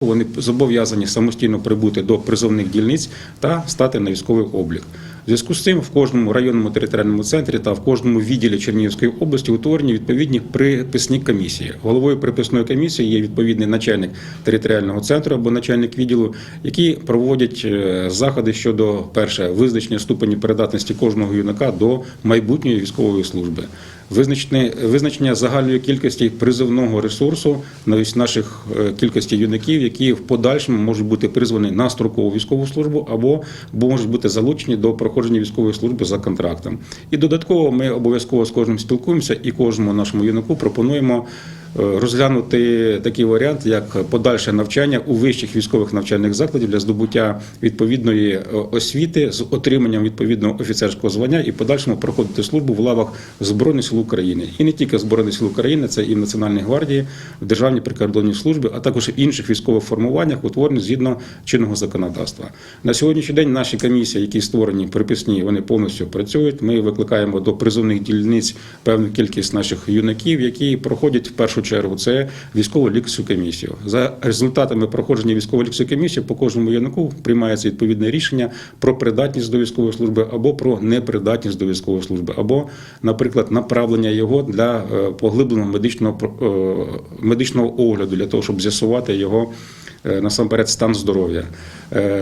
Вони зобов'язані самостійно прибути до призовних дільниць та стати на військовий облік. В зв'язку з цим в кожному районному територіальному центрі та в кожному відділі Чернігівської області утворені відповідні приписні комісії. Головою приписної комісії є відповідний начальник територіального центру або начальник відділу, які проводять е, заходи щодо перше визначення ступені передатності кожного юнака до майбутньої військової служби. Визначення, загальної кількості призовного ресурсу навіть наших е, кількості юнаків, які в подальшому можуть бути призвані на строкову військову службу або можуть бути залучені до проходження військової служби за контрактом. І додатково ми обов'язково з кожним спілкуємося і кожному нашому юнаку пропонуємо. е, Розглянути такий варіант, як подальше навчання у вищих військових навчальних закладів для здобуття відповідної е, освіти з отриманням відповідного офіцерського звання і подальшому проходити службу в лавах Збройних сил України. І не тільки Збройних сил України, це і в Національній гвардії, в Державній прикордонній службі, а також в інших військових формуваннях, утворених згідно чинного законодавства. На сьогоднішній день наші комісії, які створені приписні, вони повністю працюють. Ми викликаємо до призовних дільниць певну кількість наших юнаків, які проходять в першу чергу це військово лікарську комісію. За результатами проходження військово лікарської комісії по кожному юнаку приймається відповідне рішення про придатність до військової служби або про непридатність до військової служби, або, наприклад, направлення його для е, поглибленого медичного е, медичного огляду для того, щоб з'ясувати його. е, Насамперед, стан здоров'я.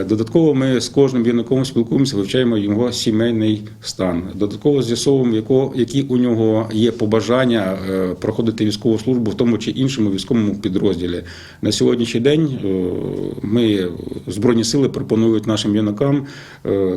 Додатково ми з кожним юнаком спілкуємося, вивчаємо його сімейний стан. Додатково з'ясовуємо, які у нього є побажання проходити військову службу в тому чи іншому військовому підрозділі. На сьогоднішній день ми збройні сили пропонують нашим юнакам е,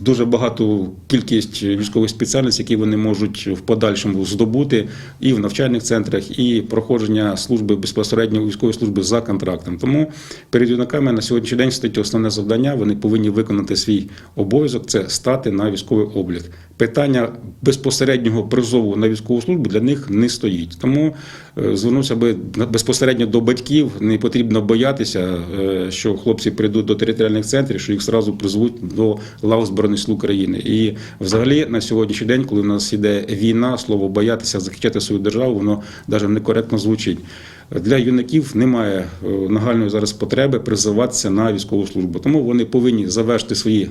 дуже багату кількість військових спеціальностей, які вони можуть в подальшому здобути і в навчальних центрах, і проходження служби безпосередньо військової служби за контрактом. Тому перед юнаками на сьогоднішній день стоїть основне завдання. Вони повинні виконати свій обов'язок це стати на військовий облік. Питання безпосереднього призову на військову службу для них не стоїть. Тому е, звернуся би безпосередньо до батьків. Не потрібно боятися, е, що хлопці прийдуть до територіальних центрів, що їх зразу призвуть до лав Збройних сил України. І взагалі на сьогоднішній день, коли у нас іде війна, слово боятися захищати свою державу, воно навіть некоректно звучить. Для юнаків немає е, нагальної зараз потреби призиватися на військову службу, тому вони повинні завершити свої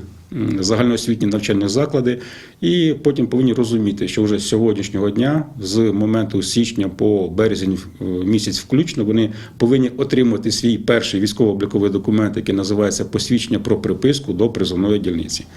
загальноосвітні навчальні заклади і потім повинні розуміти, що вже з сьогоднішнього дня, з моменту січня по березень е, місяць включно, вони повинні отримати свій перший військово-обліковий документ, який називається посвідчення про приписку до призовної дільниці.